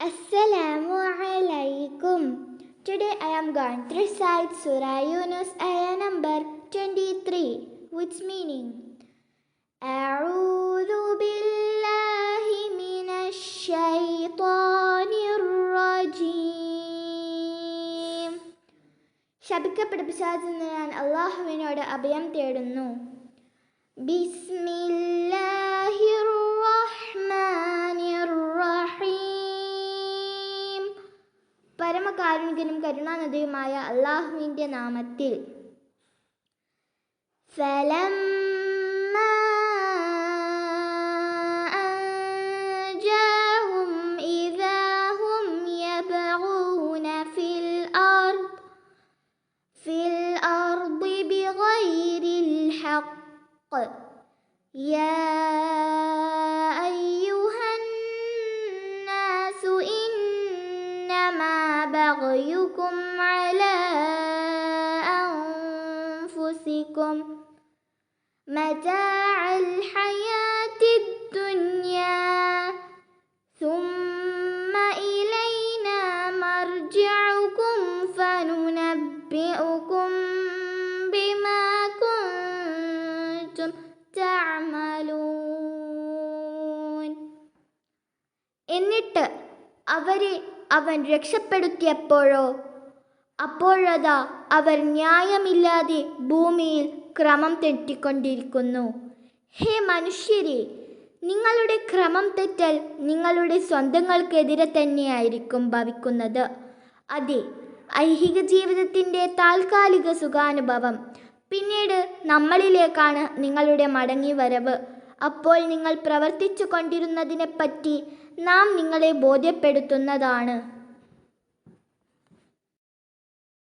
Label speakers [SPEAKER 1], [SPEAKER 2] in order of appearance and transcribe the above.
[SPEAKER 1] Assalamu alaikum. Today I am going to recite Surah Yunus ayah number 23 which meaning A'udhu billahi minash shaitanir rajim ശപിക്കപ്പെട്ട പിശാചിൽ ഞാൻ അള്ളാഹുവിനോട് അഭയം തേടുന്നു ബിസ്മില്ലാ പരമകാരുണികനും കരുണാനിധിയുമായ അള്ളാഹുവിൻ്റെ നാമത്തിൽ فلما أنجاهم إذا بغيكم على أنفسكم متاع الحياة الدنيا ثم إلينا مرجعكم فننبئكم بما كنتم تعملون എന്നിട്ട് അവരെ അവൻ രക്ഷപ്പെടുത്തിയപ്പോഴോ? അപ്പോഴതാ അവർ ന്യായമില്ലാതെ ഭൂമിയിൽ ക്രമം തെറ്റിക്കൊണ്ടിരിക്കുന്നു. ഹേ മനുഷ്യരെ നിങ്ങളുടെ ക്രമം തെറ്റൽ നിങ്ങളുടെ സ്വന്തങ്ങൾക്കെതിരെ തന്നെയായിരിക്കും ഭവിക്കുന്നത്. അതെ ഐഹിക ജീവിതത്തിന്റെ താൽക്കാലിക സുഖാനുഭവം. പിന്നീട് നമ്മളിലേക്കാണ് നിങ്ങളുടെ മടങ്ങി വരവ് അപ്പോൾ നിങ്ങൾ പ്രവർത്തിച്ചു കൊണ്ടിരുന്നതിനെപ്പറ്റി നാം നിങ്ങളെ ബോധ്യപ്പെടുത്തുന്നതാണ്.